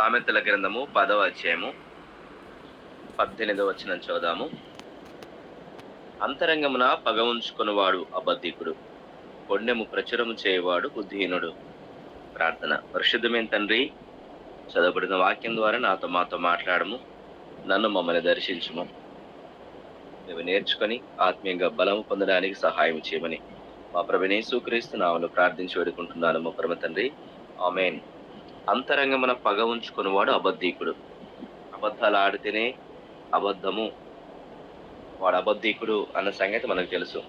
సామెతల గ్రంథము పదవ అధ్యాయము పద్దెనిమిదవ వచ్చిన చదుదాము అంతరంగమున పగ ఉంచుకున్నవాడు అబద్ధికుడు. కొండెము ప్రచురము చేయవాడు బుద్ధిహీనుడు. ప్రార్థన. పరిశుద్ధమైన తండ్రి చదవబడిన వాక్యం ద్వారా నాతో మాతో మాట్లాడము. నన్ను మమ్మల్ని దర్శించము. మేము నేర్చుకొని ఆత్మీయంగా బలము పొందడానికి సహాయం చేయమని మా ప్రభునేసు క్రీస్తు నామను ప్రార్థించి వేడుకుంటున్నాను మా పరమ తండ్రి. ఆమెన్. అంతరంగమున పగ ఉంచుకున్నవాడు అబద్ధీకుడు. అబద్ధాలు ఆడితేనే అబద్ధము. వాడు అబద్ధీకుడు అన్న సంగతి మనకు తెలుసు.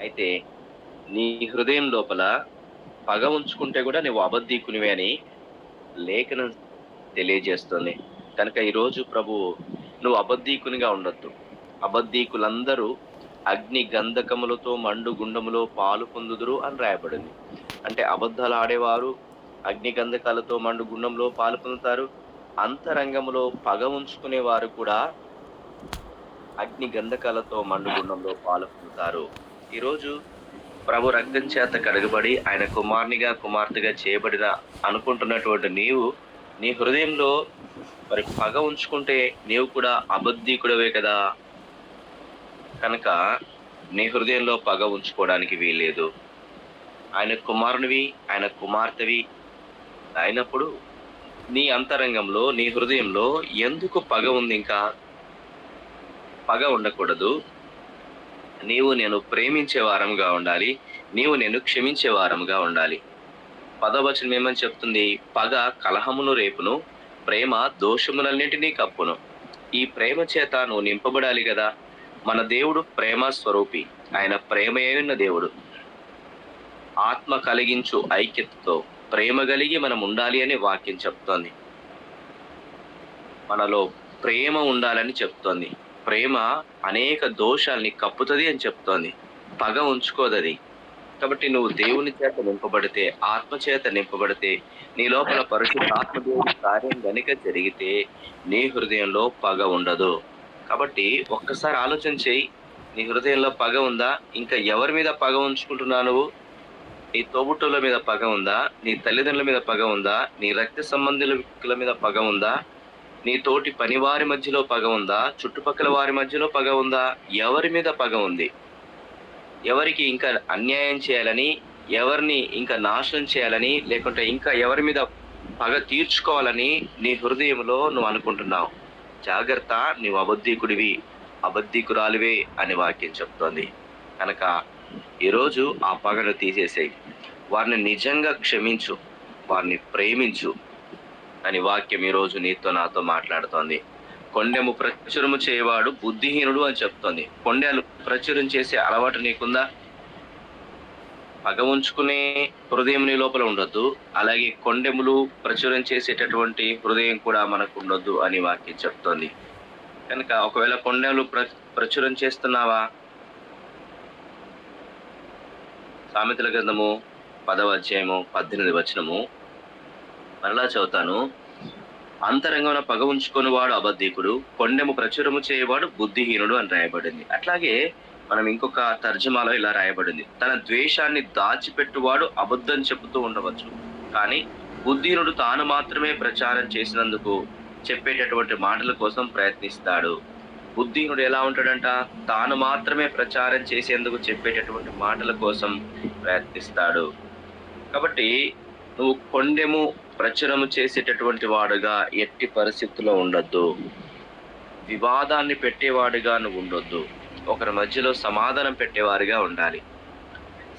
అయితే నీ హృదయం లోపల పగ ఉంచుకుంటే కూడా నువ్వు అబద్ధీకునివే అని లేఖనం తెలియజేస్తుంది. కనుక ఈరోజు ప్రభు నువ్వు అబద్ధీకునిగా ఉండొద్దు. అబద్ధీకులందరూ అగ్ని గంధకములతో మండు గుండములో పాలు పొందుదురు అని రాయబడింది. అంటే అబద్ధాలు ఆడేవారు అగ్ని గంధకాలతో మండు గుండంలో పాలు పొందుతారు. అంతరంగములో పగ ఉంచుకునే వారు కూడా అగ్ని గంధకాలతో మండు గుండంలో పాలు పొందుతారు. ఈరోజు ప్రభు రక్తం చేత కడగబడి ఆయన కుమార్నిగా కుమార్తెగా చేయబడిన అనుకుంటున్నటువంటి నీవు నీ హృదయంలో మరి పగ ఉంచుకుంటే నీవు కూడా అబద్ధీకుడవే కదా? కనుక నీ హృదయంలో పగ ఉంచుకోవడానికి వీల్లేదు. ఆయన కుమారునివి ఆయన కుమార్తెవి అయినప్పుడు నీ అంతరంగంలో నీ హృదయంలో ఎందుకు పగ ఉంది ఇంకా? పగ ఉండకూడదు. నీవు నేను ప్రేమించే వారంగా ఉండాలి. నీవు నేను క్షమించే వారంగా ఉండాలి. పదవచనం ఏమని చెప్తుంది? పగ కలహమును రేపును ప్రేమ దోషములన్నింటినీ కప్పును. ఈ ప్రేమ చేత నువ్వు నింపబడాలి కదా. మన దేవుడు ప్రేమ స్వరూపి. ఆయన ప్రేమయైన దేవుడు. ఆత్మ కలిగించు ఐక్యతతో ప్రేమ కలిగి మనం ఉండాలి అని వాక్యం చెప్తోంది. మనలో ప్రేమ ఉండాలని చెప్తోంది. ప్రేమ అనేక దోషాల్ని కప్పుతుంది అని చెప్తోంది. పగ ఉంచుకోదది. కాబట్టి నువ్వు దేవుని చేత నింపబడితే ఆత్మ చేత నింపబడితే నీ లోపల పరిశుద్ధ ఆత్మదేవుడి కార్యం గనుక జరిగితే నీ హృదయంలో పగ ఉండదు. కాబట్టి ఒక్కసారి ఆలోచన చేయి. నీ హృదయంలో పగ ఉందా? ఇంకా ఎవరి మీద పగ ఉంచుకుంటున్నావు నువ్వు? నీ తోబుట్టుల మీద పగ ఉందా? నీ తల్లిదండ్రుల మీద పగ ఉందా? నీ రక్త సంబంధుల మీద పగ ఉందా? నీ తోటి పని వారి మధ్యలో పగ ఉందా? చుట్టుపక్కల వారి మధ్యలో పగ ఉందా? ఎవరి మీద పగ ఉంది? ఎవరికి ఇంకా అన్యాయం చేయాలని ఎవరిని ఇంకా నాశనం చేయాలని లేకుంటే ఇంకా ఎవరి మీద పగ తీర్చుకోవాలని నీ హృదయంలో నువ్వు అనుకుంటున్నావు? జాగ్రత్త నీవు అబద్ధీకుడివి అబద్ధీకురాలివే అని వాక్యం చెప్తోంది. కనుక ఈరోజు ఆ పగను తీసేసేయి. వారిని నిజంగా క్షమించు వారిని ప్రేమించు అని వాక్యం ఈరోజు నీతో నాతో మాట్లాడుతోంది. కొండెము ప్రచురము చేయవాడు బుద్ధిహీనుడు అని చెప్తోంది. కొండెలు ప్రచురం చేసే అలవాటు నీకుందా? పగ ఉంచుకునే హృదయం నీ లోపల ఉండొద్దు. అలాగే కొండెములు ప్రచురం చేసేటటువంటి హృదయం కూడా మనకు ఉండొద్దు అని వాక్యం చెప్తోంది. కనుక ఒకవేళ కొండెములు ప్ర ప్రచురం చేస్తున్నావా? సామెతల గ్రంథము పదవ అధ్యాయము పద్దెనిమిది వచనము. మరలా చదువుతాను. అంతరంగంలో పగ ఉంచుకొని వాడు అబద్ధికుడు కొండెము ప్రచురము చేయవాడు బుద్ధిహీనుడు అని రాయబడింది. అట్లాగే మనం ఇంకొక తర్జమాలో ఇలా రాయబడింది. తన ద్వేషాన్ని దాచిపెట్టువాడు అబద్ధం చెబుతూ ఉండవచ్చు. కానీ బుద్ధిహీనుడు తాను మాత్రమే ప్రచారం చేసినందుకు చెప్పేటటువంటి మాటల కోసం ప్రయత్నిస్తాడు. బుద్ధిహీనుడు ఎలా ఉంటాడంట? తాను మాత్రమే ప్రచారం చేసేందుకు చెప్పేటటువంటి మాటల కోసం ప్రయత్నిస్తాడు. కాబట్టి నువ్వు కొండెము ప్రచురము చేసేటటువంటి వాడుగా ఎట్టి పరిస్థితుల్లో ఉండొద్దు. వివాదాన్ని పెట్టేవాడుగా నువ్వు ఉండొద్దు. ఒకరి మధ్యలో సమాధానం పెట్టేవారిగా ఉండాలి.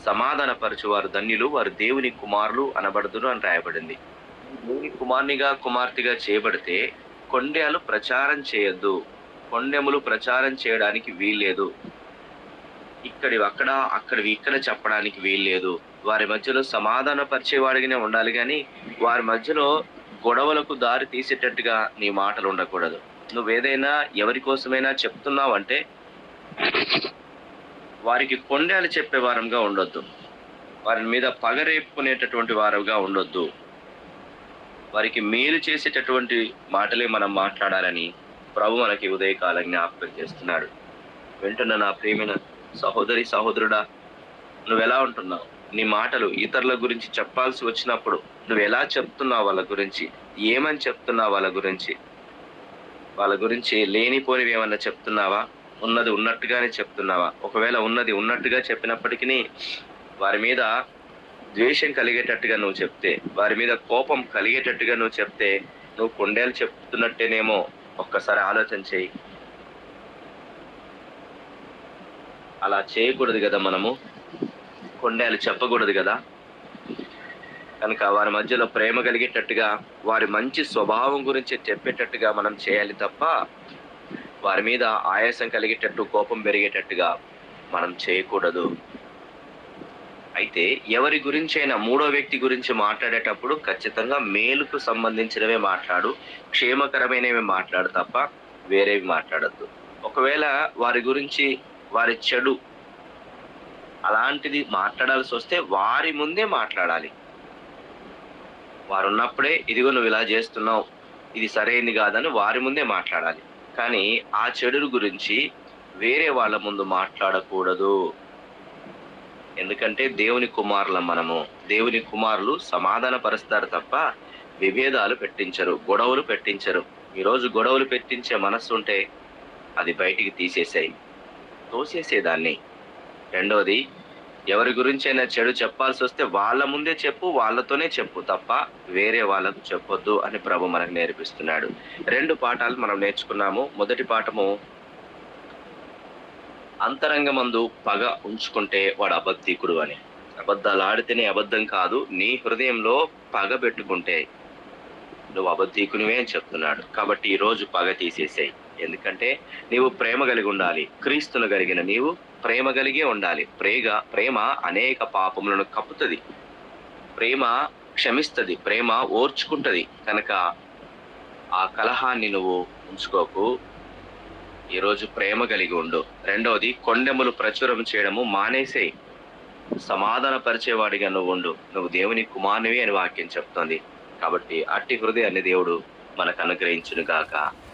సమాధానపరచువారు ధన్యులు వారు దేవుని కుమారులు అనబడుదురు అని రాయబడింది. దేవుని కుమార్నిగా కుమార్తెగా చేయబడితే కొండెలు ప్రచారం చేయొద్దు. కొండెములు ప్రచారం చేయడానికి వీల్లేదు. ఇక్కడి అక్కడ అక్కడివి ఇక్కడ చెప్పడానికి వీల్లేదు. వారి మధ్యలో సమాధాన పరిచేవాడిగానే ఉండాలి కానీ వారి మధ్యలో గొడవలకు దారి తీసేటట్టుగా నీ మాటలు ఉండకూడదు. నువ్వేదైనా ఎవరి కోసమైనా చెప్తున్నావంటే వారికి కొండలు చెప్పే వారంగా ఉండొద్దు. వారి మీద పగరేపుకునేటటువంటి వారుగా ఉండొద్దు. వారికి మేలు చేసేటటువంటి మాటలే మనం మాట్లాడాలని ప్రభు మనకి ఉదయకాలం జ్ఞాపకం చేస్తున్నాడు. వింటున్న నా ప్రేమైన సహోదరి సహోదరుడా నువ్వు ఎలా ఉంటున్నావు? నీ మాటలు ఇతరుల గురించి చెప్పాల్సి వచ్చినప్పుడు నువ్వు ఎలా చెప్తున్నావు వాళ్ళ గురించి? ఏమని చెప్తున్నావు వాళ్ళ గురించి? వాళ్ళ గురించి లేనిపోనివి ఏమన్నా చెప్తున్నావా? ఉన్నది ఉన్నట్టుగానే చెప్తున్నావా? ఒకవేళ ఉన్నది ఉన్నట్టుగా చెప్పినప్పటికీ వారి మీద ద్వేషం కలిగేటట్టుగా నువ్వు చెప్తే వారి మీద కోపం కలిగేటట్టుగా నువ్వు చెప్తే నువ్వు కొండేలు చెప్తున్నట్టేనేమో ఒక్కసారి ఆలోచన చేయి. అలా చేయకూడదు కదా మనము? కొండేలు చెప్పకూడదు కదా? కనుక వారి మధ్యలో ప్రేమ కలిగేటట్టుగా వారి మంచి స్వభావం గురించి చెప్పేటట్టుగా మనం చేయాలి తప్ప వారి మీద ఆయాసం కలిగేటట్టు కోపం పెరిగేటట్టుగా మనం చేయకూడదు. అయితే ఎవరి గురించైనా మూడో వ్యక్తి గురించి మాట్లాడేటప్పుడు ఖచ్చితంగా మేలుకు సంబంధించినవే మాట్లాడు క్షేమకరమైనవి మాట్లాడు తప్ప వేరేవి మాట్లాడద్దు. ఒకవేళ వారి గురించి వారి చెడు అలాంటిది మాట్లాడాల్సి వస్తే వారి ముందే మాట్లాడాలి. వారు ఉన్నప్పుడే ఇదిగో నువ్వు ఇలా చేస్తున్నావు ఇది సరైనది కాదని వారి ముందే మాట్లాడాలి. కానీ ఆ చెడు గురించి వేరే వాళ్ళ ముందు మాట్లాడకూడదు. ఎందుకంటే దేవుని కుమారులం మనము దేవుని కుమారులు సమాధాన పరుస్తారు తప్ప విభేదాలు పెట్టించరు గొడవలు పెట్టించరు. ఈరోజు గొడవలు పెట్టించే మనస్సు ఉంటే అది బయటికి తీసేసాయి తోసేసేదాన్ని. రెండవది ఎవరి గురించి అయినా చెడు చెప్పాల్సి వస్తే వాళ్ళ ముందే చెప్పు వాళ్ళతోనే చెప్పు తప్ప వేరే వాళ్ళకు చెప్పొద్దు అని ప్రభు మనకు నేర్పిస్తున్నాడు. రెండు పాఠాలు మనం నేర్చుకున్నాము. మొదటి పాఠము అంతరంగమందు పగ ఉంచుకుంటే వాడు అబద్ధికుడు అని. అబద్ధాలు ఆడితేనే అబద్ధం కాదు నీ హృదయంలో పగ పెట్టుకుంటే నువ్వు అబద్ధీకునివే అని చెప్తున్నాడు. కాబట్టి ఈ రోజు పగ తీసేసాయి. ఎందుకంటే నీవు ప్రేమ కలిగి ఉండాలి. క్రీస్తును కలిగిన నీవు ప్రేమ కలిగే ఉండాలి. ప్రేగ ప్రేమ అనేక పాపములను కప్పుతుంది. ప్రేమ క్షమిస్తుంది. ప్రేమ ఓర్చుకుంటుంది. కనుక ఆ కలహాన్ని నువ్వు ఉంచుకోకు. ఈరోజు ప్రేమ కలిగి ఉండు. రెండవది కొండెములు ప్రచురం చేయడము మానేసేయి సమాధాన పరిచేవాడిగా నువ్వు ఉండు. నువ్వు దేవుని కుమారునివి అని వాక్యం చెప్తోంది. కాబట్టి అట్టి హృదయాన్ని దేవుడు మనకు అనుగ్రహించునుగాక. గాక